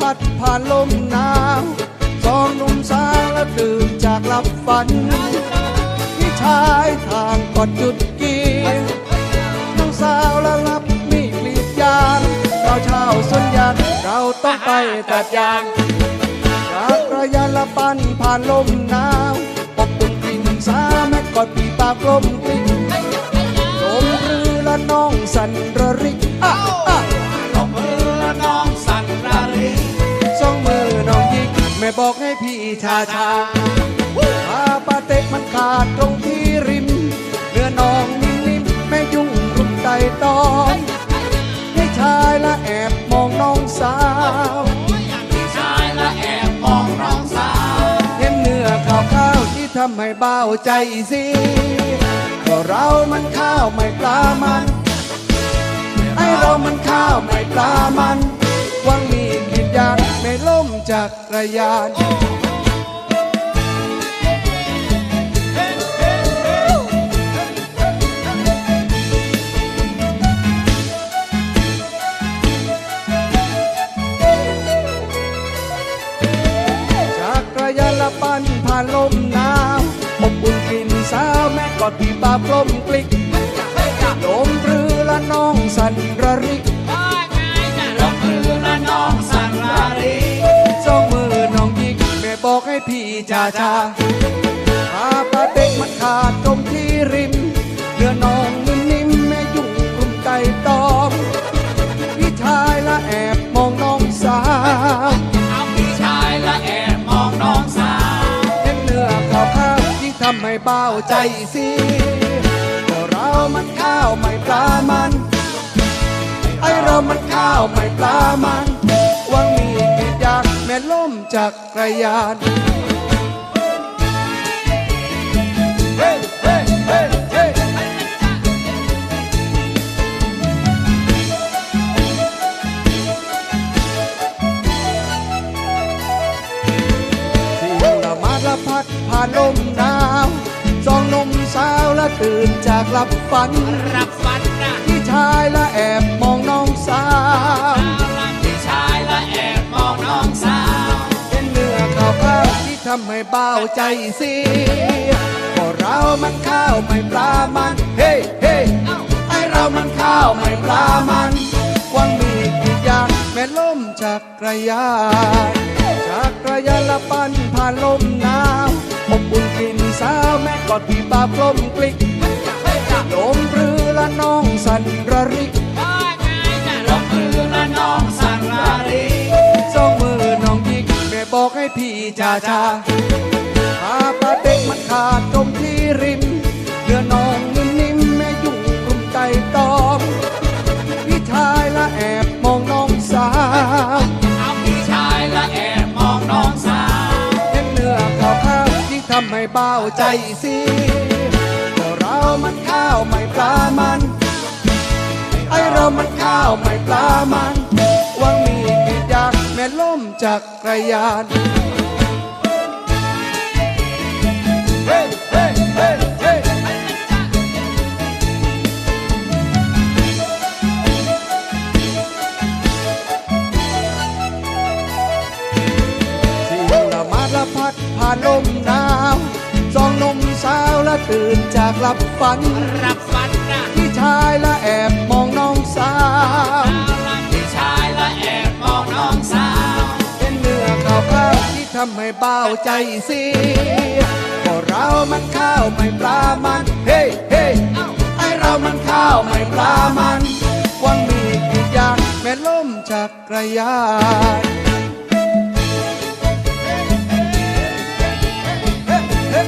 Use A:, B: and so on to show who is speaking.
A: พัดผ่านลมหนาวสองหนุ่มสาวและตื่นจากหลับฝัน พี่ชายทางกอดจุดกีน้องสาวและรับมีกรีดยางเราเช่าสวนยางเราต้องไปตัดยางจากระยะละปันผ่านลมหนาวอบอุ่นกลิ่นสาแม่กอดปีปากลมกลิ่นลมรือละน้องสันระริ
B: บอ
A: กให้พี่ชาชาพาปาเต็กมันขาดตรงที่ริมเนื้อน้องนิ่มๆแม่ยุ่งรุมไตตองให้ชายละแอบมองน้องสาว
B: พี่ชายและแอบมองน้องสาว
A: เห็นเนื้อขาวขาวๆที่ทำให้เบาใจสิก็เรามันข้าวไม่ปลามันไอเรามันข้าวไม่ปลามันห วังมีกรีดยางไม่ล่มจากรยานจากรยานละปันผ่านลมหนาวอบอุ่นกลิ่นสาวแม่กอดพี่ปากลมกลิกลมเรือละน้องสันระริก พี่ชาชาพาปาเต็กมันขาดตรงที่ริมเนื้อน้องนิ่มๆแม่ยุ่งกลุ่มไตตอมพี่ชายละแอบมองน้องสาว
B: เอาพี่ชายและแอบมองน้องสาว
A: เห็นเนื้อขาวขาวๆยิ่งทำให้เบาใจสิก็เรามันข้าวไม่ปลามันไอเรามันข้าวไม่ปลามัน จากกระยานเฮ้เฮ้เฮ้เฮ้เสียงละมาดละพัดผ่านลมหนาวสองหนมสาวละตื่นจากหลับฝัน
B: รับฟันนะ
A: พี่ชายละแอ ที่ทำให้เบาใจสิก็เรามันข้าวไม่ปลามัน เฮ้เฮ้ไอเรามันข้าวไม่ปลามันกวางมีกี่อย่างแม่ล้มจากกระยานจากกระยานละปันผ่านลมหนาวอบอุ่นกลิ่นสาวแม่กอดพี่ปาพลมกลิก
B: บอ
A: กให้พี่ชาชาพาปลาเต็กมันขาดตรงที่ริมเนื้อน้องนิ่มๆแม่ยุ่งกลุ่มไตตอม พี่ชายละแอบมองน้องสาว
B: เอาพี่ชายละแอบมองน้องสาว
A: เห็นเนื้อขาวขาวๆยิ่งทำให้เบาใจสิก็เรามันข้าวไม่ปลามัน ไอเรามันข้าวไม่ปลามัน จากกระยานเฮ้เฮ้เฮ้เฮ้เสียงละมาดละพัดผ่านลมหนาวสองหนมสาวละตื่นจากหลับฝัน
B: รับฟันนะ
A: พี่ชาย ทำให้เบาใจเสียก็เรามันข้าวไม่ปลามัน เฮ้เฮ้ไอเรามันข้าวไม่ปลามันควังมีกี่อย่างแม่ล้มจากกระยานเฮ้เฮ้